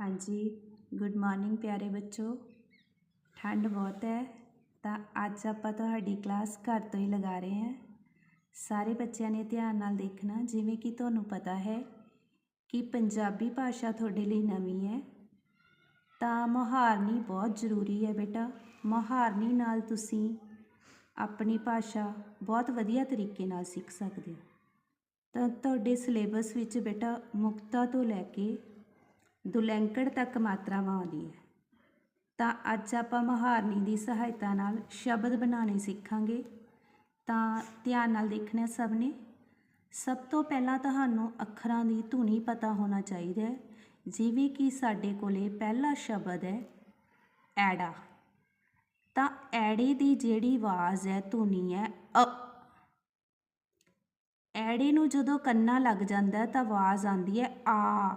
ਹਾਂਜੀ good morning ਪਿਆਰੇ ਬੱਚੋ। ਠੰਡ ਬਹੁਤ ਹੈ, ਤਾਂ ਅੱਜ ਆਪਾਂ ਤੁਹਾਡੀ ਕਲਾਸ ਘਰ ਤੋਂ ਹੀ ਲਗਾ ਰਹੇ ਹਾਂ। ਸਾਰੇ ਬੱਚਿਆਂ ਨੇ ਧਿਆਨ ਨਾਲ ਦੇਖਣਾ, ਜਿਵੇਂ ਕਿ ਤੁਹਾਨੂੰ ਪਤਾ ਹੈ ਕਿ ਪੰਜਾਬੀ ਭਾਸ਼ਾ ਤੁਹਾਡੇ ਲਈ ਨਵੀਂ ਹੈ। ਤਾਂ ਮੁਹਾਰਨੀ ਬਹੁਤ ਜ਼ਰੂਰੀ ਹੈ ਬੇਟਾ। ਮੁਹਾਰਨੀ ਨਾਲ ਤੁਸੀਂ ਆਪਣੀ ਭਾਸ਼ਾ ਬਹੁਤ ਵਧੀਆ ਤਰੀਕੇ ਨਾਲ ਸਿੱਖ ਸਕਦੇ ਹੋ। ਤਾਂ ਤੁਹਾਡੇ ਸਿਲੇਬਸ ਵਿੱਚ ਬੇਟਾ ਮੁਕਤਾ ਤੋਂ ਲੈ ਕੇ ਦੁਲੈਂਕੜ ਤੱਕ ਮਾਤਰਾਵਾਂ ਆਉਂਦੀ ਹੈ। ਤਾਂ ਅੱਜ ਆਪਾਂ ਮਹਾਰਨੀ ਦੀ ਸਹਾਇਤਾ ਨਾਲ ਸ਼ਬਦ ਬਣਾਉਣੇ ਸਿੱਖਾਂਗੇ। ਤਾਂ ਧਿਆਨ ਨਾਲ ਦੇਖਣਾ ਸਭ ਨੇ। ਸਭ ਤੋਂ ਪਹਿਲਾਂ ਤੁਹਾਨੂੰ ਅੱਖਰਾਂ ਦੀ ਧੁਨੀ ਪਤਾ ਹੋਣਾ ਚਾਹੀਦਾ ਹੈ। ਜਿਵੇਂ ਕਿ ਸਾਡੇ ਕੋਲੇ ਪਹਿਲਾ ਸ਼ਬਦ ਹੈ, ਐੜਾ। ਤਾਂ ਐੜੇ ਦੀ ਜਿਹੜੀ ਆਵਾਜ਼ ਹੈ, ਧੁਨੀ ਹੈ, ਅ। ਐੜੇ ਨੂੰ ਜਦੋਂ ਕੰਨਾ ਲੱਗ ਜਾਂਦਾ ਤਾਂ ਆਵਾਜ਼ ਆਉਂਦੀ ਹੈ, ਆ।